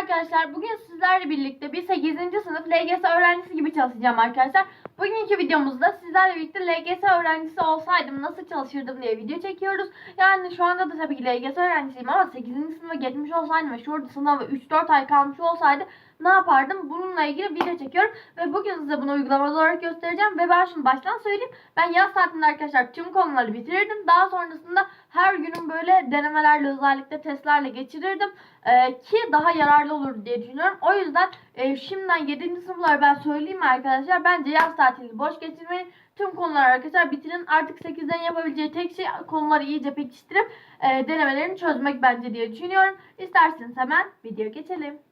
arkadaşlar. Bugün sizlerle birlikte bir 8. sınıf LGS öğrencisi gibi çalışacağım arkadaşlar. Bugünkü videomuzda sizlerle birlikte LGS öğrencisi olsaydım nasıl çalışırdım diye video çekiyoruz. Yani şu anda da tabii ki LGS öğrencisiyim ama 8. sınıfa geçmiş olsaydım ve şurada sınava 3-4 ay kalmış olsaydı ne yapardım? Bununla ilgili video çekiyorum ve bugün size bunu uygulamalı olarak göstereceğim ve ben şimdi baştan söyleyeyim. Ben yaz tatilinde arkadaşlar tüm konuları bitirirdim. Daha sonrasında her günün böyle denemelerle özellikle testlerle geçirirdim. Ee, ki daha yararlı olur diye düşünüyorum. O yüzden e, şimdiden 7. sınıfları ben söyleyeyim arkadaşlar. Bence yaz tatilini boş geçirmeyin. Tüm konuları arkadaşlar bitirin. Artık 8'den yapabileceği tek şey konuları iyice pekiştirip e, denemelerini çözmek bence diye düşünüyorum. İsterseniz hemen video geçelim.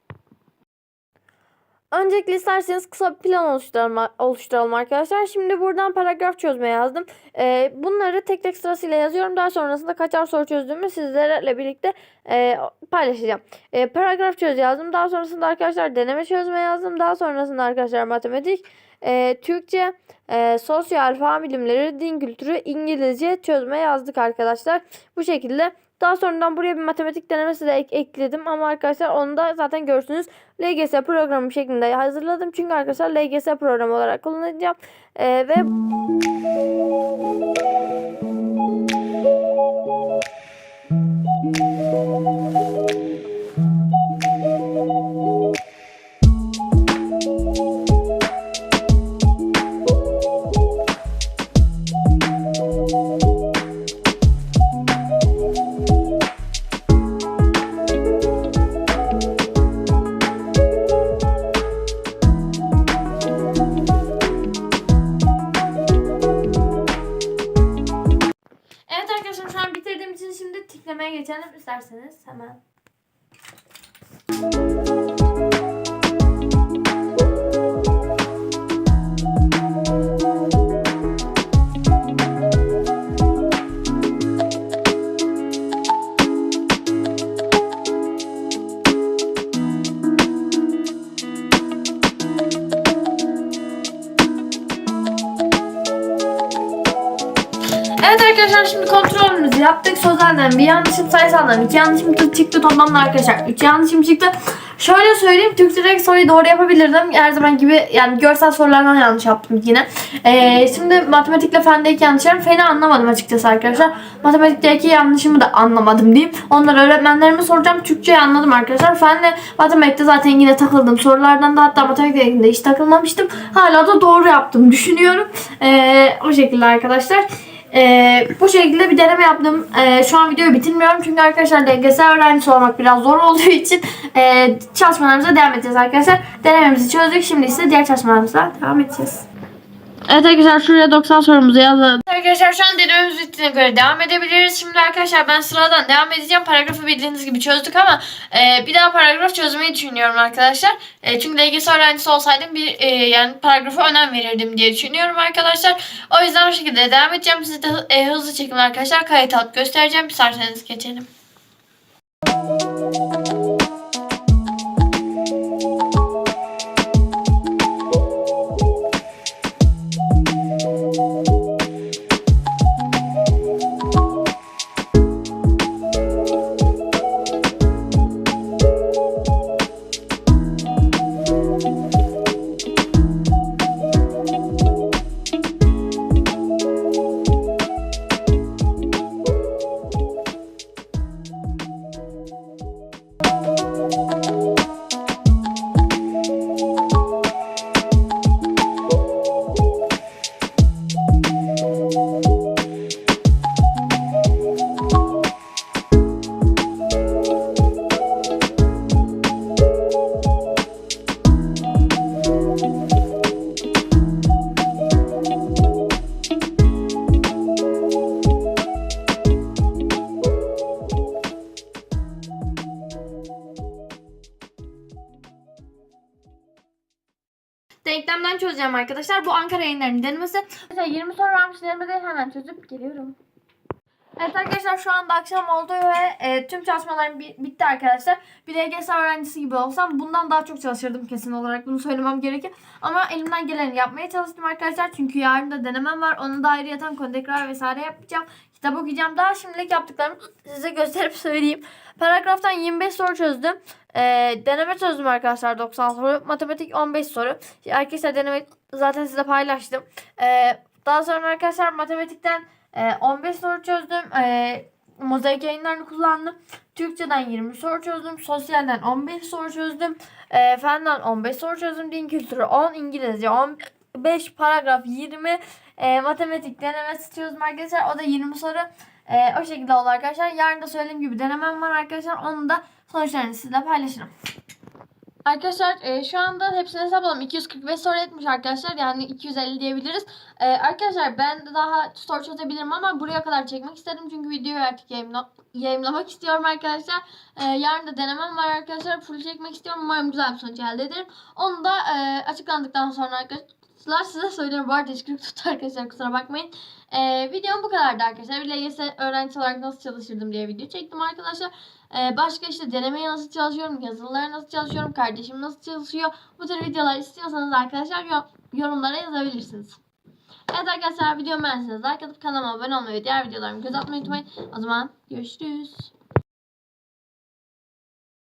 Öncelikle isterseniz kısa bir plan oluşturalım, oluşturalım arkadaşlar. Şimdi buradan paragraf çözmeye yazdım. Ee, bunları tek tek sırasıyla yazıyorum. Daha sonrasında kaçar soru çözdüğümü sizlerle birlikte e, paylaşacağım. E, paragraf çöz yazdım. Daha sonrasında arkadaşlar deneme çözme yazdım. Daha sonrasında arkadaşlar matematik, e, Türkçe, e, sosyal, fen bilimleri, din kültürü, İngilizce çözme yazdık arkadaşlar. Bu şekilde. Daha sonradan buraya bir matematik denemesi de ek- ekledim ama arkadaşlar onu da zaten görürsünüz. LGS programı şeklinde hazırladım. Çünkü arkadaşlar LGS programı olarak kullanacağım. Ee, ve tiklemeye geçelim isterseniz hemen. Evet arkadaşlar şimdi kontrolümüzü yaptık. Sözelden bir yanlışım sayısaldan iki yanlışım çıktı. Toplamda arkadaşlar üç yanlışım çıktı. Şöyle söyleyeyim Türkçedeki soruyu doğru yapabilirdim. Her zaman gibi yani görsel sorulardan yanlış yaptım yine. Ee, şimdi matematikle fendeki yanlışlarım feni anlamadım açıkçası arkadaşlar. Matematikteki yanlışımı da anlamadım diyeyim. Onları öğretmenlerime soracağım. Türkçeyi anladım arkadaşlar. Fenle matematikte zaten yine takıldım. Sorulardan da hatta matematikte hiç takılmamıştım. Hala da doğru yaptım düşünüyorum. Ee, o şekilde arkadaşlar. Ee, bu şekilde bir deneme yaptım. Ee, şu an videoyu bitirmiyorum çünkü arkadaşlar LGS öğrencisi olmak biraz zor olduğu için e, çalışmalarımıza devam edeceğiz arkadaşlar. Denememizi çözdük. Şimdi ise diğer çalışmalarımıza devam edeceğiz. Evet arkadaşlar şuraya 90 sorumuzu yazalım. Arkadaşlar şu an denememiz bittiğine göre devam edebiliriz. Şimdi arkadaşlar ben sıradan devam edeceğim. Paragrafı bildiğiniz gibi çözdük ama e, bir daha paragraf çözmeyi düşünüyorum arkadaşlar. E, çünkü LGS öğrencisi olsaydım bir e, yani paragrafa önem verirdim diye düşünüyorum arkadaşlar. O yüzden o şekilde devam edeceğim. Size de e, hızlı çekimler arkadaşlar kayıt alıp göstereceğim. İsterseniz geçelim. Denklemden çözeceğim arkadaşlar. Bu Ankara yayınlarının denemesi. Mesela 20 soru varmış denemede hemen çözüp geliyorum. Evet arkadaşlar şu anda akşam oldu ve e, tüm çalışmalarım bi- bitti arkadaşlar. Bir LGS öğrencisi gibi olsam bundan daha çok çalışırdım kesin olarak bunu söylemem gerekir. Ama elimden geleni yapmaya çalıştım arkadaşlar. Çünkü yarın da denemem var. Onu da ayrı yatan konu vesaire yapacağım. kitap okuyacağım. Daha şimdilik yaptıklarımı size gösterip söyleyeyim. Paragraftan 25 soru çözdüm. Ee, deneme çözdüm arkadaşlar 90 soru. Matematik 15 soru. Arkadaşlar deneme zaten size paylaştım. Ee, daha sonra arkadaşlar matematikten e, 15 soru çözdüm. E, mozaik yayınlarını kullandım. Türkçeden 20 soru çözdüm. Sosyalden 15 soru çözdüm. E, fenden 15 soru çözdüm. Din kültürü 10. İngilizce 15. Paragraf 20. E, matematik denemesi çözdüm arkadaşlar. O da 20 soru. E, o şekilde oldu arkadaşlar. Yarın da söylediğim gibi denemem var arkadaşlar. Onu da sonuçlarını sizle paylaşırım. Arkadaşlar e, şu anda hepsini hesapladım. 245 soru etmiş arkadaşlar. Yani 250 diyebiliriz. E, arkadaşlar ben daha soru çözebilirim ama buraya kadar çekmek istedim. Çünkü videoyu artık yayınla, yayınlamak istiyorum arkadaşlar. E, yarın da denemem var arkadaşlar. Full çekmek istiyorum. Umarım güzel bir sonuç elde ederim. Onu da e, açıklandıktan sonra arkadaşlar size söylüyorum. Bu arada ışık tuttu arkadaşlar kusura bakmayın. E, videom bu kadardı arkadaşlar. Bir LGS öğrencisi olarak nasıl çalışırdım diye video çektim arkadaşlar. Ee, başka işte denemeye nasıl çalışıyorum, yazılılara nasıl çalışıyorum, kardeşim nasıl çalışıyor. Bu tür videolar istiyorsanız arkadaşlar yo- yorumlara yazabilirsiniz. Evet arkadaşlar videomu beğendiyseniz like atıp kanalıma abone olmayı ve diğer videolarımı göz atmayı unutmayın. O zaman görüşürüz.